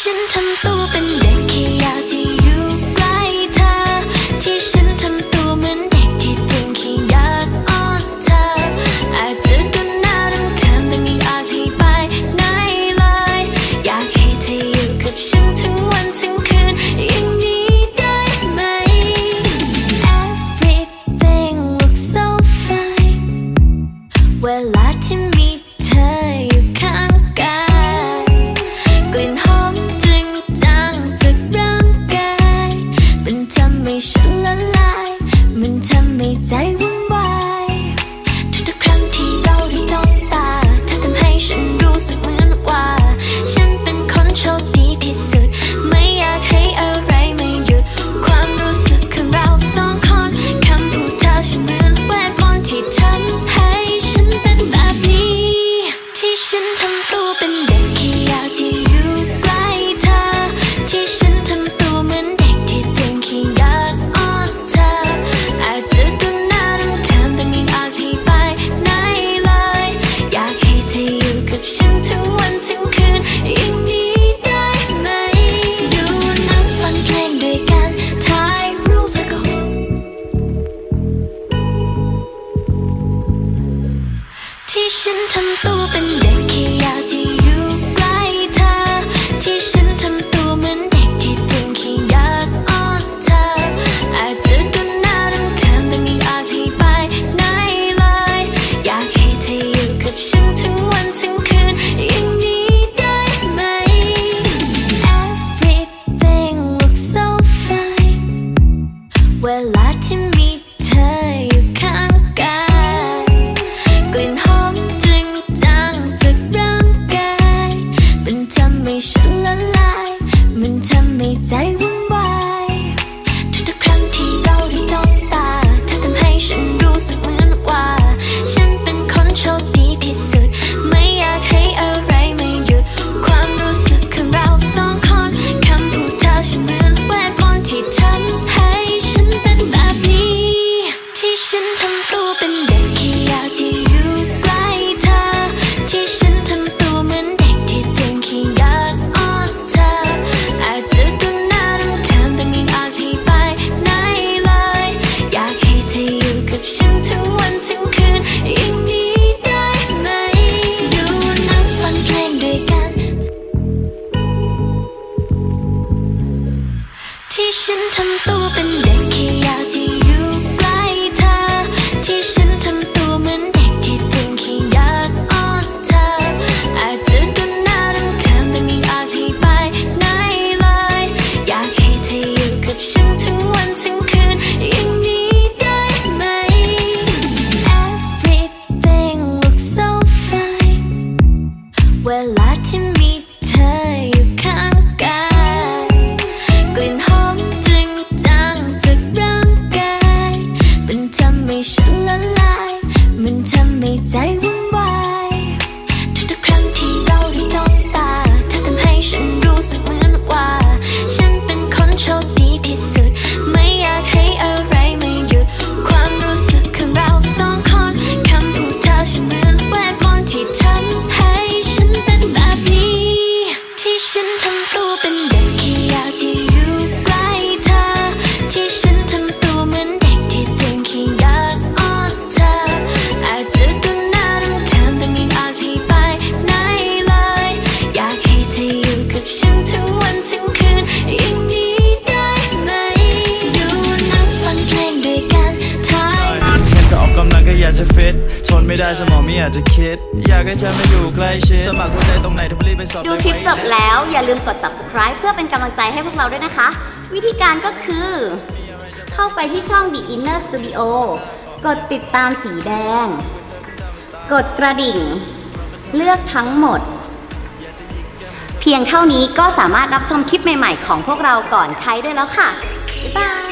ฉันทำตัวเป็นเด็กขี้ ฉันทำตัวเป็นเด็กขี้ยาที่ ที่ฉันทำตัวเป็นเด็กขี้ยาที่อยู่ใกล้เธอ ที่ฉันทำตัวเหมือนเด็กที่จริงขี้อยากอ้อนเธอ อาจจะดูน่ารำคาญแต่ไม่อยากให้ไปไหนเลย อยากให้เธออยู่กับฉันทั้งวันทั้งคืนอย่างนี้ได้ไหม Everything looks so fine เวลาที่มีเธออยู่ ละลาย มันทำให้ใจ จะฟิตทนไม่ได้สมองม่อากจะคิด อยากให้เธอมาอยู่ใกล้ชิดสมัครหัวใจตรงไหนเธอรีบไปสอบดูคลิปจบแล้วอย่าลืมกด subscribe เพื่อเป็นกำลังใจให้พวกเราด้วยนะคะ วิธีการก็คือ เข้าไปที่ช่อง The Inner Studio กดติดตามสีแดง กดกระดิ่ง เลือกทั้งหมด เพียงเท่านี้ก็สามารถรับชมคลิปใหม่ ๆ ของพวกเราก่อนใครได้แล้วค่ะ บ๊ายบาย